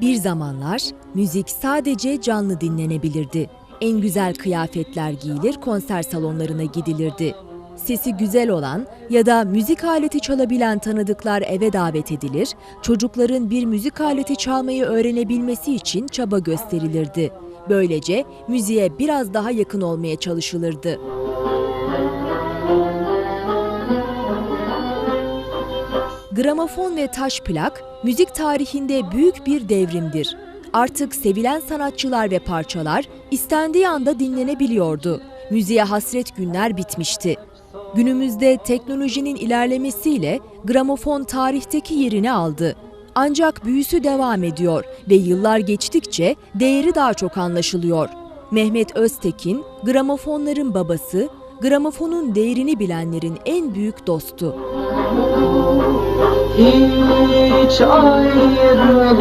Bir zamanlar müzik sadece canlı dinlenebilirdi. En güzel kıyafetler giyilir, konser salonlarına gidilirdi. Sesi güzel olan ya da müzik aleti çalabilen tanıdıklar eve davet edilir, çocukların bir müzik aleti çalmayı öğrenebilmesi için çaba gösterilirdi. Böylece müziğe biraz daha yakın olmaya çalışılırdı. Gramofon ve taş plak müzik tarihinde büyük bir devrimdir. Artık sevilen sanatçılar ve parçalar istendiği anda dinlenebiliyordu. Müziğe hasret günler bitmişti. Günümüzde teknolojinin ilerlemesiyle gramofon tarihteki yerini aldı. Ancak büyüsü devam ediyor ve yıllar geçtikçe değeri daha çok anlaşılıyor. Mehmet Öztekin, gramofonların babası, gramofonun değerini bilenlerin en büyük dostu. Hiç ayrılamam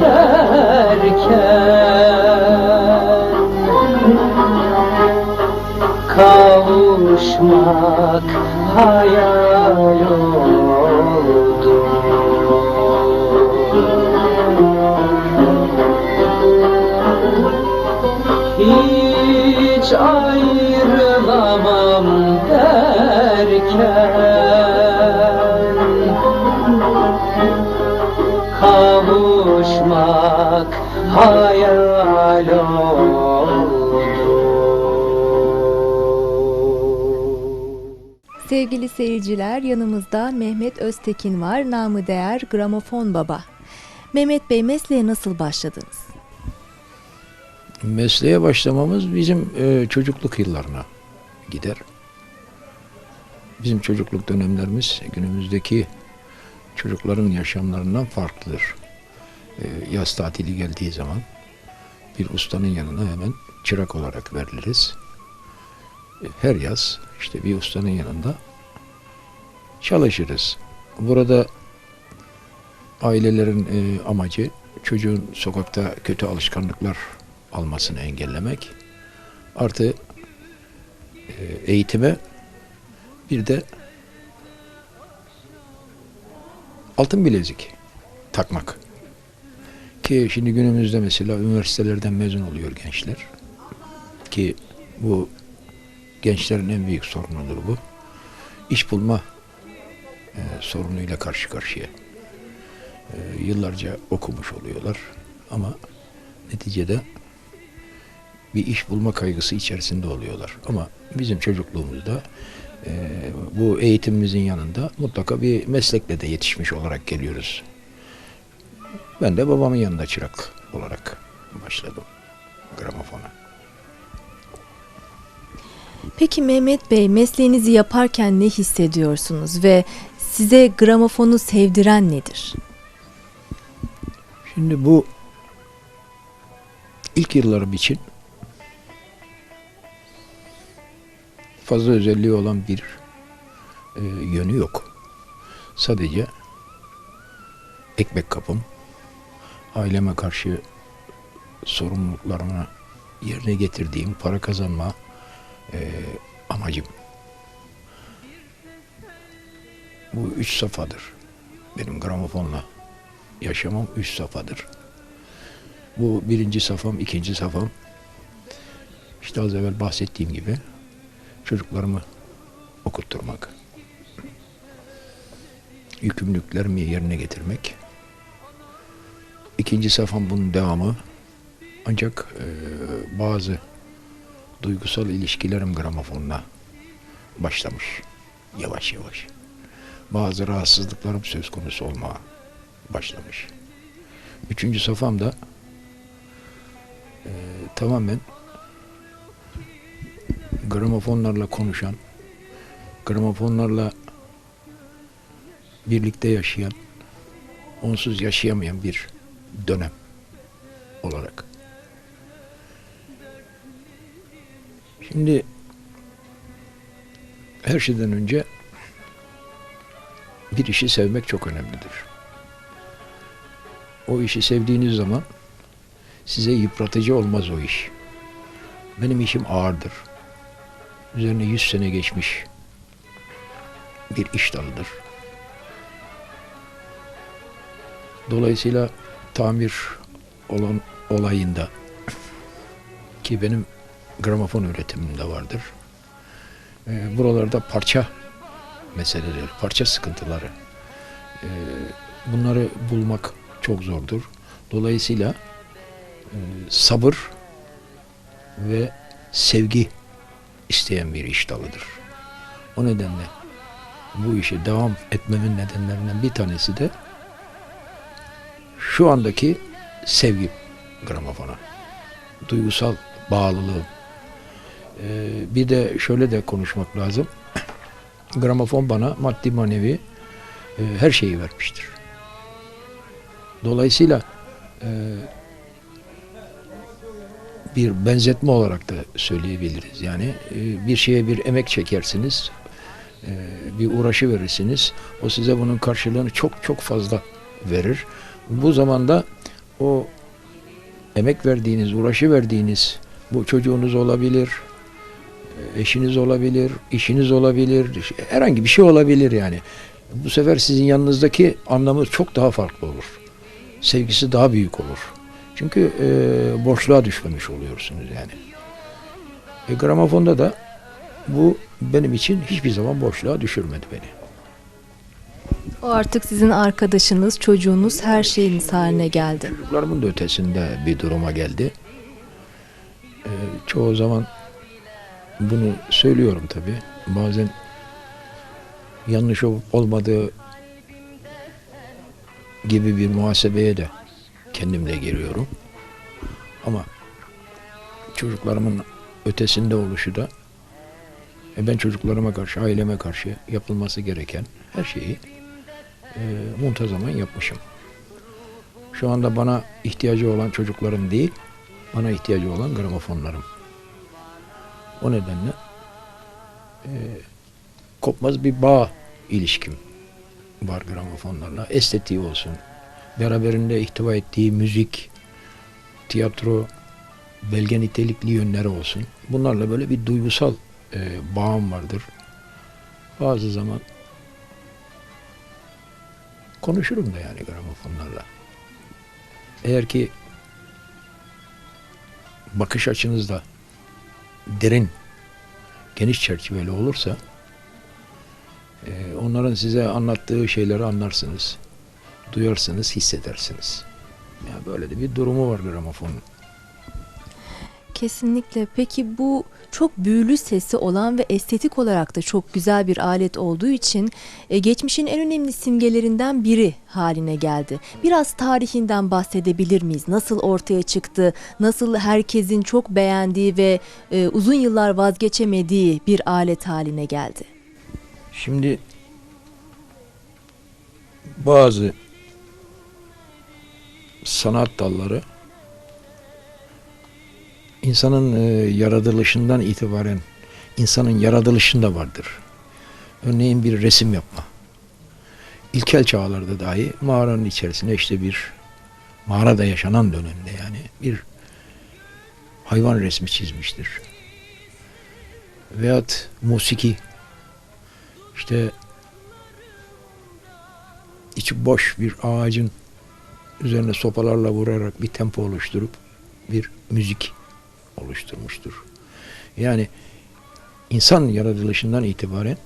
derken. Kavuşmak hayal oldu. Hiç ayrılamam derken Kavuşmak hayal oldu Sevgili seyirciler yanımızda Mehmet Öztekin var. Namı değer Gramofon Baba. Mehmet Bey mesleğe nasıl başladınız? Mesleğe başlamamız bizim e, çocukluk yıllarına gider. Bizim çocukluk dönemlerimiz günümüzdeki çocukların yaşamlarından farklıdır. E, yaz tatili geldiği zaman bir ustanın yanına hemen çırak olarak veriliriz. E, her yaz işte bir ustanın yanında çalışırız. Burada ailelerin e, amacı çocuğun sokakta kötü alışkanlıklar almasını engellemek. Artı e, eğitime bir de altın bilezik takmak. Ki şimdi günümüzde mesela üniversitelerden mezun oluyor gençler. Ki bu gençlerin en büyük sorunudur bu. İş bulma e, sorunuyla karşı karşıya. E, yıllarca okumuş oluyorlar ama neticede bir iş bulma kaygısı içerisinde oluyorlar. Ama bizim çocukluğumuzda e, bu eğitimimizin yanında mutlaka bir meslekle de yetişmiş olarak geliyoruz. Ben de babamın yanında çırak olarak başladım gramofona. Peki Mehmet Bey mesleğinizi yaparken ne hissediyorsunuz ve size gramofonu sevdiren nedir? Şimdi bu ilk yıllarım için fazla özelliği olan bir e, yönü yok. Sadece ekmek kapım, aileme karşı sorumluluklarımı yerine getirdiğim para kazanma e, amacım. Bu üç safadır. Benim gramofonla yaşamam üç safadır. Bu birinci safam, ikinci safam. İşte az evvel bahsettiğim gibi çocuklarımı okutturmak. Yükümlülüklerimi yerine getirmek. İkinci safam bunun devamı. Ancak e, bazı duygusal ilişkilerim gramofonla başlamış. Yavaş yavaş. Bazı rahatsızlıklarım söz konusu olmaya başlamış. Üçüncü safham da e, tamamen gramofonlarla konuşan, gramofonlarla birlikte yaşayan, onsuz yaşayamayan bir dönem olarak. Şimdi her şeyden önce bir işi sevmek çok önemlidir. O işi sevdiğiniz zaman size yıpratıcı olmaz o iş. Benim işim ağırdır. Üzerine 100 sene geçmiş bir iş dalıdır. Dolayısıyla tamir olan olayında ki benim gramofon üretimimde vardır. E, buralarda parça meseleleri, parça sıkıntıları. e, bunları bulmak çok zordur. Dolayısıyla e, sabır ve sevgi isteyen bir iş dalıdır. O nedenle bu işe devam etmemin nedenlerinden bir tanesi de şu andaki sevgi gramofona. Duygusal bağlılığı. Ee, bir de şöyle de konuşmak lazım. Gramofon bana maddi manevi e, her şeyi vermiştir. Dolayısıyla e, bir benzetme olarak da söyleyebiliriz. Yani e, bir şeye bir emek çekersiniz, e, bir uğraşı verirsiniz. O size bunun karşılığını çok çok fazla verir. Bu zamanda o emek verdiğiniz, uğraşı verdiğiniz bu çocuğunuz olabilir, eşiniz olabilir, işiniz olabilir, herhangi bir şey olabilir yani. Bu sefer sizin yanınızdaki anlamı çok daha farklı olur. Sevgisi daha büyük olur. Çünkü e, boşluğa düşmemiş oluyorsunuz yani. E, gramofonda da bu benim için hiçbir zaman boşluğa düşürmedi beni. O artık sizin arkadaşınız, çocuğunuz, her şeyiniz haline geldi. Çocuklarımın da ötesinde bir duruma geldi. E, çoğu zaman bunu söylüyorum tabi. Bazen yanlış olmadığı gibi bir muhasebeye de kendimle giriyorum. Ama çocuklarımın ötesinde oluşu da e, ben çocuklarıma karşı, aileme karşı yapılması gereken her şeyi e, muntazaman yapmışım. Şu anda bana ihtiyacı olan çocuklarım değil, bana ihtiyacı olan gramofonlarım. O nedenle e, kopmaz bir bağ ilişkim var gramofonlarla. Estetiği olsun, beraberinde ihtiva ettiği müzik, tiyatro, belge nitelikli yönleri olsun. Bunlarla böyle bir duygusal e, bağım vardır. Bazı zaman konuşurum da yani gramofonlarla. Eğer ki bakış açınız da derin, geniş çerçeveli olursa e, onların size anlattığı şeyleri anlarsınız, duyarsınız, hissedersiniz. Ya böyle de bir durumu var gramofonun. Kesinlikle. Peki bu çok büyülü sesi olan ve estetik olarak da çok güzel bir alet olduğu için e, geçmişin en önemli simgelerinden biri haline geldi. Biraz tarihinden bahsedebilir miyiz? Nasıl ortaya çıktı? Nasıl herkesin çok beğendiği ve e, uzun yıllar vazgeçemediği bir alet haline geldi? Şimdi bazı sanat dalları insanın e, yaratılışından itibaren insanın yaratılışında vardır. Örneğin bir resim yapma. İlkel çağlarda dahi mağaranın içerisinde işte bir mağarada yaşanan dönemde yani bir hayvan resmi çizmiştir. Veyahut musiki işte içi boş bir ağacın üzerine sopalarla vurarak bir tempo oluşturup bir müzik oluşturmuştur. Yani insan yaratılışından itibaren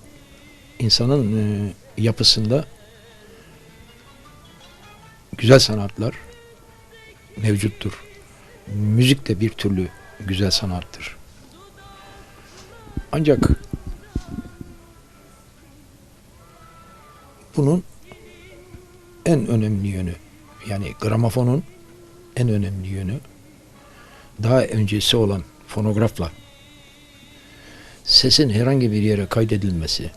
insanın e, yapısında güzel sanatlar mevcuttur. Müzik de bir türlü güzel sanattır. Ancak bunun en önemli yönü yani gramofonun en önemli yönü daha öncesi olan fonografla sesin herhangi bir yere kaydedilmesi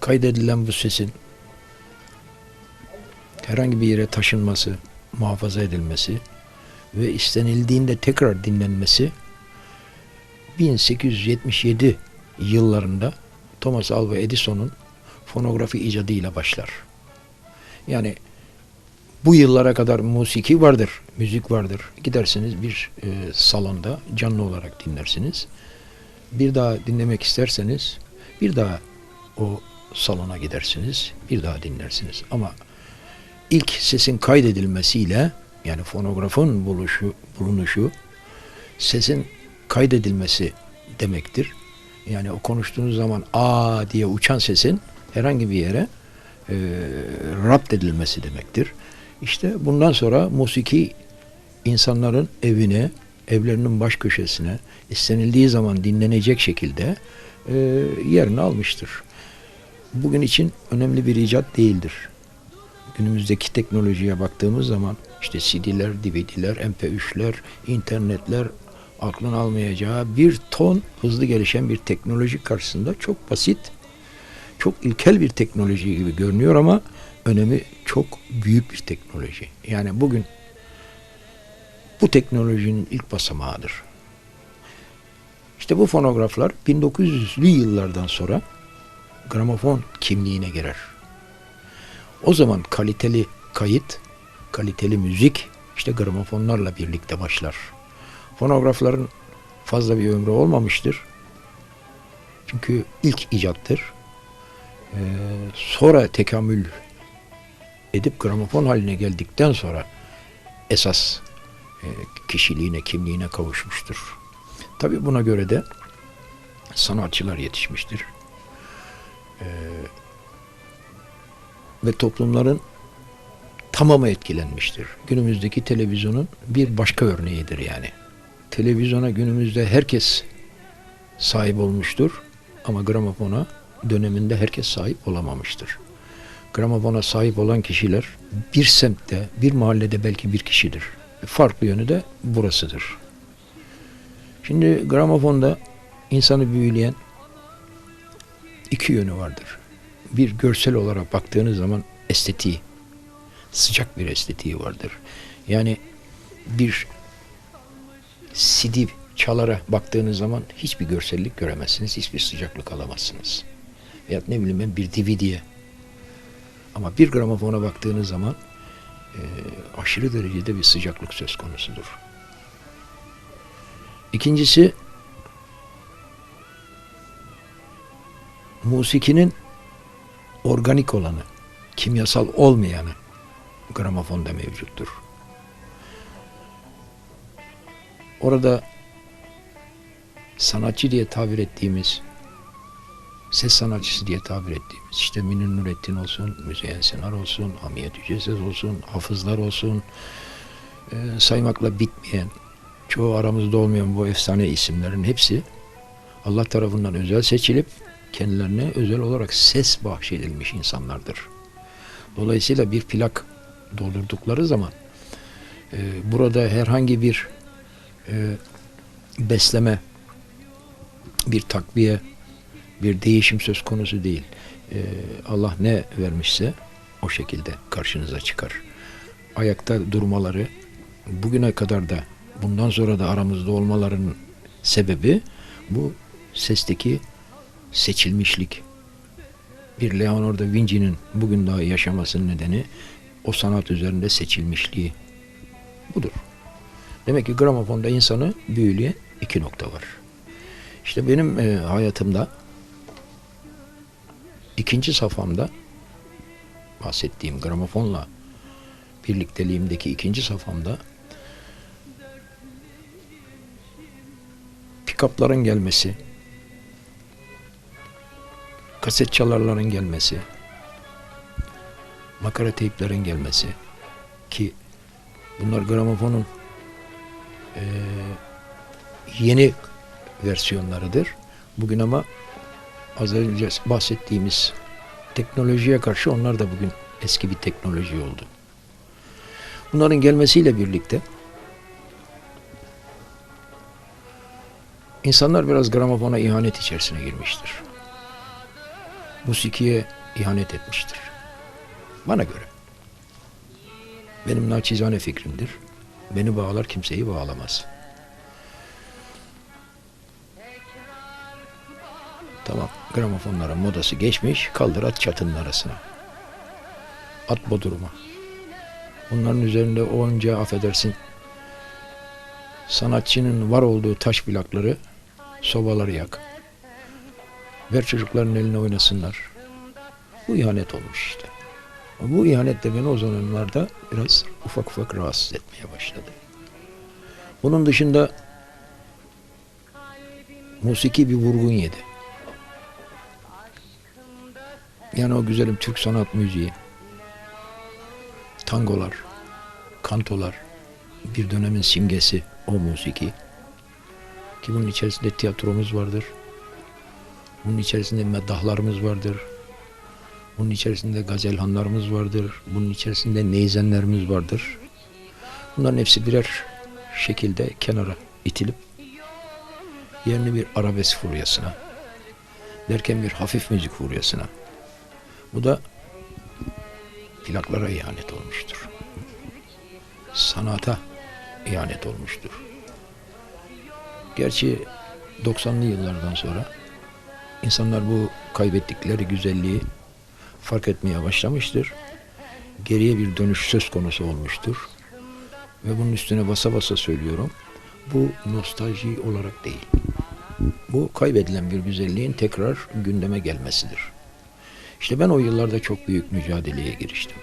kaydedilen bu sesin herhangi bir yere taşınması muhafaza edilmesi ve istenildiğinde tekrar dinlenmesi 1877 yıllarında Thomas Alva Edison'un fonografi icadıyla başlar. Yani bu yıllara kadar musiki vardır, müzik vardır. Gidersiniz bir e, salonda canlı olarak dinlersiniz. Bir daha dinlemek isterseniz bir daha o salona gidersiniz, bir daha dinlersiniz. Ama ilk sesin kaydedilmesiyle yani fonografın buluşu, bulunuşu sesin kaydedilmesi demektir. Yani o konuştuğunuz zaman a diye uçan sesin herhangi bir yere e, rapt edilmesi demektir. İşte bundan sonra musiki insanların evine, evlerinin baş köşesine istenildiği zaman dinlenecek şekilde e, yerini almıştır. Bugün için önemli bir icat değildir. Günümüzdeki teknolojiye baktığımız zaman işte CD'ler, DVD'ler, MP3'ler, internetler aklın almayacağı bir ton hızlı gelişen bir teknoloji karşısında çok basit, çok ilkel bir teknoloji gibi görünüyor ama önemi çok büyük bir teknoloji. Yani bugün bu teknolojinin ilk basamağıdır. İşte bu fonograflar 1900'lü yıllardan sonra gramofon kimliğine girer. O zaman kaliteli kayıt, kaliteli müzik işte gramofonlarla birlikte başlar. Fonografların fazla bir ömrü olmamıştır. Çünkü ilk icattır. Ee, sonra tekamül edip gramofon haline geldikten sonra esas e, kişiliğine, kimliğine kavuşmuştur. Tabi buna göre de sanatçılar yetişmiştir. Ee, ve toplumların tamamı etkilenmiştir. Günümüzdeki televizyonun bir başka örneğidir yani. Televizyona günümüzde herkes sahip olmuştur ama gramofona döneminde herkes sahip olamamıştır. Gramofona sahip olan kişiler bir semtte, bir mahallede belki bir kişidir. Farklı yönü de burasıdır. Şimdi gramofonda insanı büyüleyen iki yönü vardır. Bir görsel olarak baktığınız zaman estetiği, sıcak bir estetiği vardır. Yani bir CD çalara baktığınız zaman hiçbir görsellik göremezsiniz, hiçbir sıcaklık alamazsınız. Veya ne bileyim ben bir DVD'ye. Ama bir gramofona baktığınız zaman e, aşırı derecede bir sıcaklık söz konusudur. İkincisi musikinin organik olanı, kimyasal olmayanı gramofonda mevcuttur. Orada sanatçı diye tabir ettiğimiz ses sanatçısı diye tabir ettiğimiz işte Münir Nurettin olsun, Müzeyyen Senar olsun, Hamiyet Yüceses olsun, hafızlar olsun e, saymakla bitmeyen çoğu aramızda olmayan bu efsane isimlerin hepsi Allah tarafından özel seçilip kendilerine özel olarak ses bahşedilmiş insanlardır. Dolayısıyla bir plak doldurdukları zaman e, burada herhangi bir e, besleme, bir takviye, bir değişim söz konusu değil. E, Allah ne vermişse o şekilde karşınıza çıkar. Ayakta durmaları bugüne kadar da bundan sonra da aramızda olmalarının sebebi bu sesteki seçilmişlik. Bir Leonardo da Vinci'nin bugün daha yaşamasının nedeni o sanat üzerinde seçilmişliği budur. Demek ki gramofonda insanı büyüleyen iki nokta var. İşte benim e, hayatımda ikinci safhamda bahsettiğim gramofonla birlikteliğimdeki ikinci safhamda pikapların gelmesi, kaset çalarların gelmesi, makara teyplerin gelmesi ki bunlar gramofonun eee, yeni versiyonlarıdır. Bugün ama az önce bahsettiğimiz teknolojiye karşı onlar da bugün eski bir teknoloji oldu. Bunların gelmesiyle birlikte insanlar biraz gramofona ihanet içerisine girmiştir. Musikiye ihanet etmiştir. Bana göre. Benim naçizane fikrimdir. Beni bağlar kimseyi bağlamaz. Tamam gramofonların modası geçmiş kaldır at çatının arasına. At bodruma. Bunların üzerinde onca affedersin sanatçının var olduğu taş plakları sobaları yak. Ver çocukların eline oynasınlar. Bu ihanet olmuş işte. Bu ihanet de beni o zamanlarda biraz ufak ufak rahatsız etmeye başladı. Bunun dışında musiki bir vurgun yedi. Yani o güzelim Türk sanat müziği, tangolar, kantolar, bir dönemin simgesi o musiki. Ki bunun içerisinde tiyatromuz vardır. Bunun içerisinde meddahlarımız vardır. Bunun içerisinde gazelhanlarımız vardır. Bunun içerisinde neyzenlerimiz vardır. Bunların hepsi birer şekilde kenara itilip yerini bir arabesk furyasına derken bir hafif müzik furyasına bu da plaklara ihanet olmuştur. Sanata ihanet olmuştur. Gerçi 90'lı yıllardan sonra insanlar bu kaybettikleri güzelliği fark etmeye başlamıştır. Geriye bir dönüş söz konusu olmuştur. Ve bunun üstüne basa basa söylüyorum. Bu nostalji olarak değil. Bu kaybedilen bir güzelliğin tekrar gündeme gelmesidir. İşte ben o yıllarda çok büyük mücadeleye giriştim.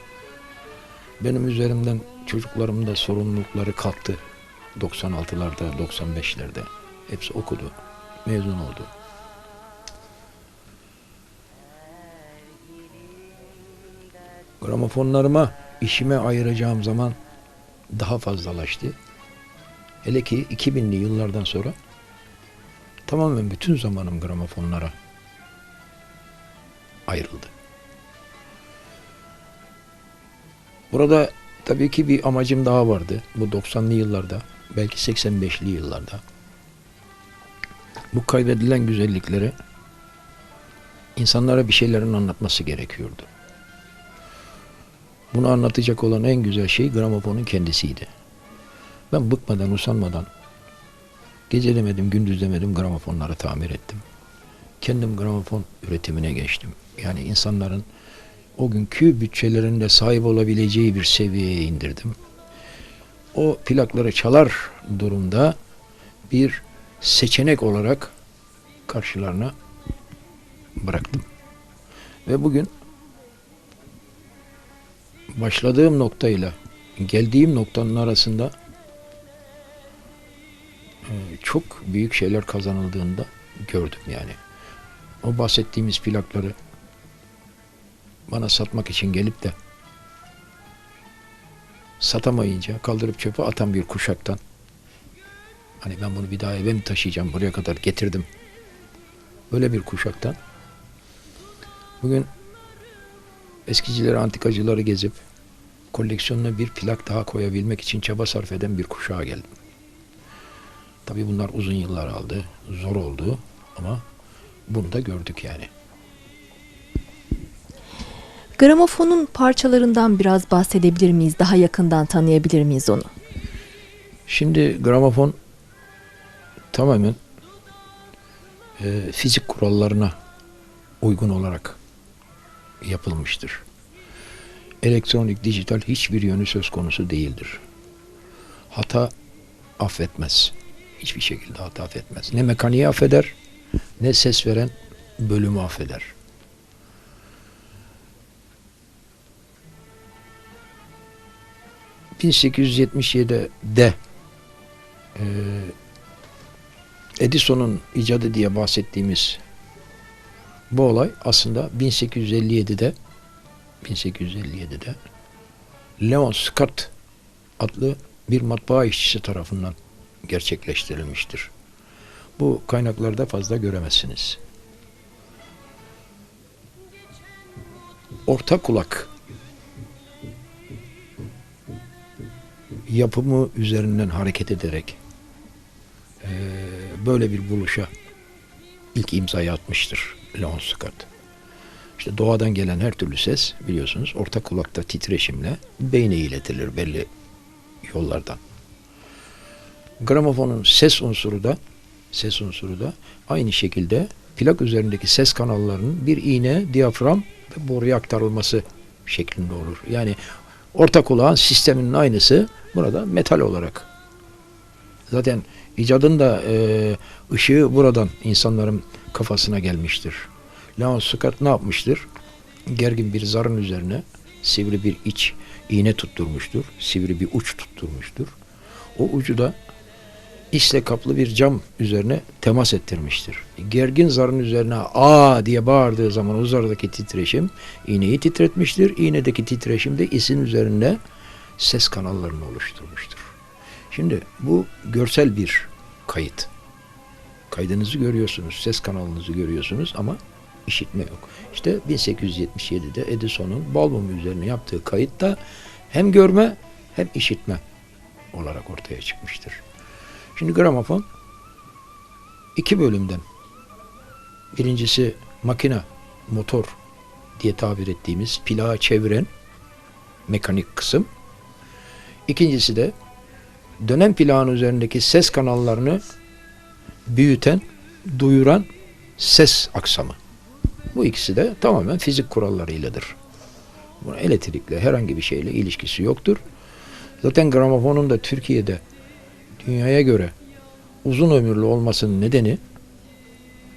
Benim üzerimden çocuklarımın da sorumlulukları kalktı. 96'larda, 95'lerde. Hepsi okudu, mezun oldu. Gramofonlarıma, işime ayıracağım zaman daha fazlalaştı. Hele ki 2000'li yıllardan sonra tamamen bütün zamanım gramofonlara ayrıldı. Burada tabii ki bir amacım daha vardı. Bu 90'lı yıllarda, belki 85'li yıllarda. Bu kaybedilen güzellikleri insanlara bir şeylerin anlatması gerekiyordu. Bunu anlatacak olan en güzel şey gramofonun kendisiydi. Ben bıkmadan, usanmadan gece demedim, gündüz demedim gramofonları tamir ettim. Kendim gramofon üretimine geçtim. Yani insanların o günkü bütçelerinde sahip olabileceği bir seviyeye indirdim. O plakları çalar durumda bir seçenek olarak karşılarına bıraktım. Ve bugün başladığım noktayla geldiğim noktanın arasında e, çok büyük şeyler kazanıldığında gördüm yani. O bahsettiğimiz plakları bana satmak için gelip de satamayınca kaldırıp çöpe atan bir kuşaktan hani ben bunu bir daha eve mi taşıyacağım buraya kadar getirdim böyle bir kuşaktan bugün eskicileri antikacıları gezip koleksiyonuna bir plak daha koyabilmek için çaba sarf eden bir kuşağa geldim. Tabii bunlar uzun yıllar aldı, zor oldu ama bunu da gördük yani. Gramofonun parçalarından biraz bahsedebilir miyiz? Daha yakından tanıyabilir miyiz onu? Şimdi gramofon tamamen e, fizik kurallarına uygun olarak yapılmıştır. Elektronik, dijital hiçbir yönü söz konusu değildir. Hata affetmez. Hiçbir şekilde hata affetmez. Ne mekaniği affeder, ne ses veren bölümü affeder. ...1877'de... E, Edison'un icadı diye bahsettiğimiz bu olay aslında 1857'de 1857'de Leon Scott adlı bir matbaa işçisi tarafından gerçekleştirilmiştir. Bu kaynaklarda fazla göremezsiniz. Orta kulak yapımı üzerinden hareket ederek eee, böyle bir buluşa ilk imzayı atmıştır Leon Scott. İşte doğadan gelen her türlü ses biliyorsunuz orta kulakta titreşimle beyne iletilir belli yollardan. Gramofonun ses unsuru da ses unsuru da aynı şekilde plak üzerindeki ses kanallarının bir iğne, diyafram ve boruya aktarılması şeklinde olur. Yani orta kulağın sisteminin aynısı burada metal olarak. Zaten icadın da e, ışığı buradan insanların kafasına gelmiştir. Leon Scott ne yapmıştır? Gergin bir zarın üzerine sivri bir iç iğne tutturmuştur. Sivri bir uç tutturmuştur. O ucu da isle kaplı bir cam üzerine temas ettirmiştir. Gergin zarın üzerine aa diye bağırdığı zaman o zardaki titreşim iğneyi titretmiştir. İğnedeki titreşim de isin üzerinde ses kanallarını oluşturmuştur. Şimdi bu görsel bir kayıt. Kaydınızı görüyorsunuz, ses kanalınızı görüyorsunuz ama işitme yok. İşte 1877'de Edison'un balmum üzerine yaptığı kayıtta hem görme hem işitme olarak ortaya çıkmıştır. Şimdi gramofon iki bölümden. Birincisi makine, motor diye tabir ettiğimiz plağı çeviren mekanik kısım. İkincisi de dönem plağın üzerindeki ses kanallarını büyüten, duyuran ses aksamı. Bu ikisi de tamamen fizik kurallarıyladır. Buna elektrikle herhangi bir şeyle ilişkisi yoktur. Zaten gramofonun da Türkiye'de dünyaya göre uzun ömürlü olmasının nedeni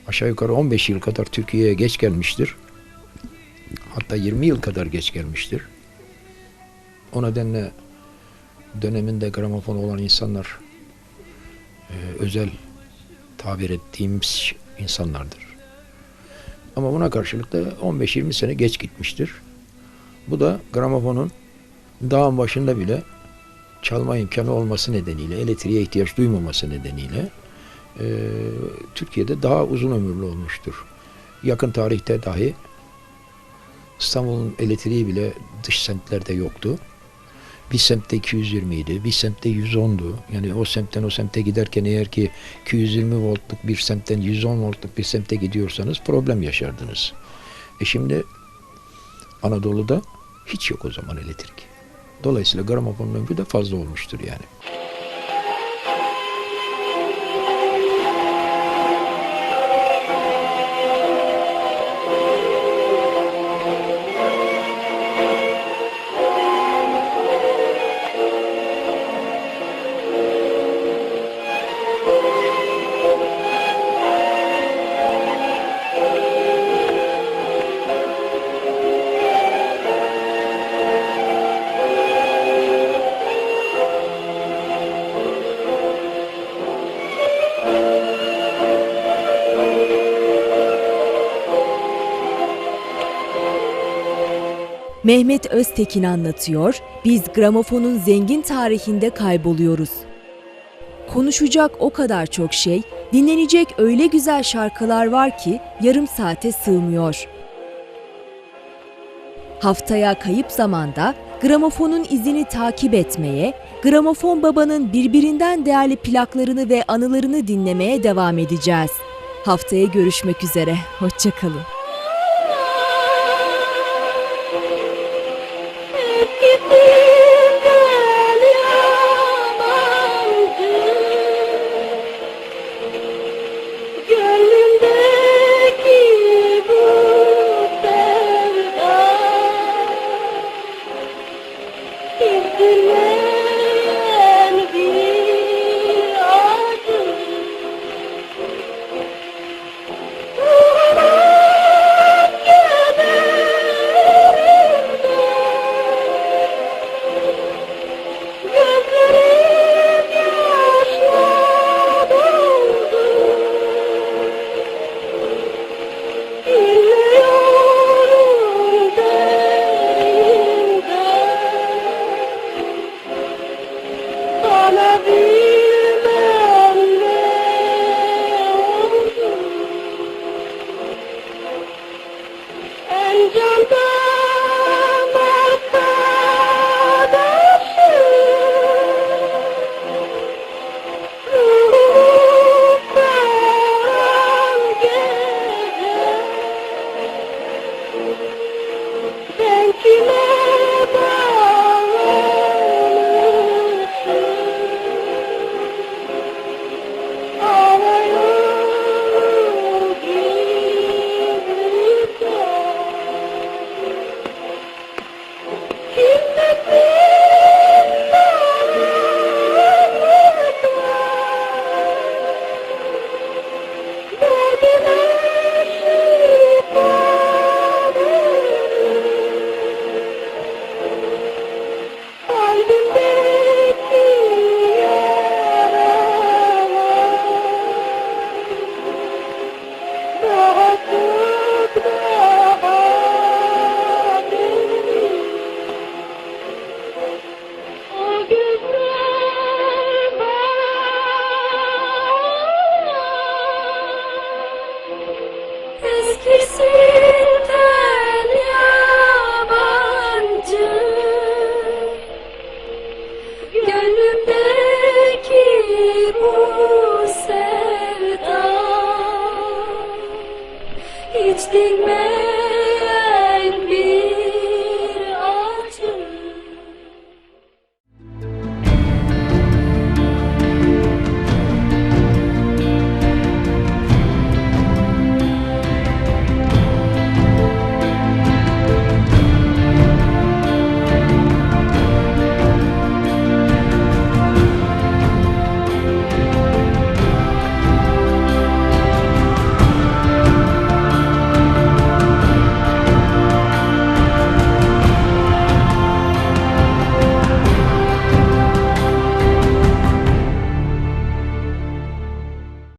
aşağı yukarı 15 yıl kadar Türkiye'ye geç gelmiştir. Hatta 20 yıl kadar geç gelmiştir. O nedenle döneminde gramofon olan insanlar e, özel tabir ettiğimiz insanlardır. Ama buna karşılık da 15-20 sene geç gitmiştir. Bu da gramofonun dağın başında bile çalma imkanı olması nedeniyle, elektriğe ihtiyaç duymaması nedeniyle e, Türkiye'de daha uzun ömürlü olmuştur. Yakın tarihte dahi İstanbul'un elektriği bile dış semtlerde yoktu. Bir semtte 220 idi, bir semtte 110'du. Yani o semtten o semte giderken eğer ki 220 voltluk bir semtten 110 voltluk bir semte gidiyorsanız problem yaşardınız. E şimdi Anadolu'da hiç yok o zaman elektrik. Dolayısıyla gramofonun ömrü de fazla olmuştur yani. Mehmet Öztekin anlatıyor, biz gramofonun zengin tarihinde kayboluyoruz. Konuşacak o kadar çok şey, dinlenecek öyle güzel şarkılar var ki yarım saate sığmıyor. Haftaya kayıp zamanda gramofonun izini takip etmeye, gramofon babanın birbirinden değerli plaklarını ve anılarını dinlemeye devam edeceğiz. Haftaya görüşmek üzere, hoşçakalın. asking me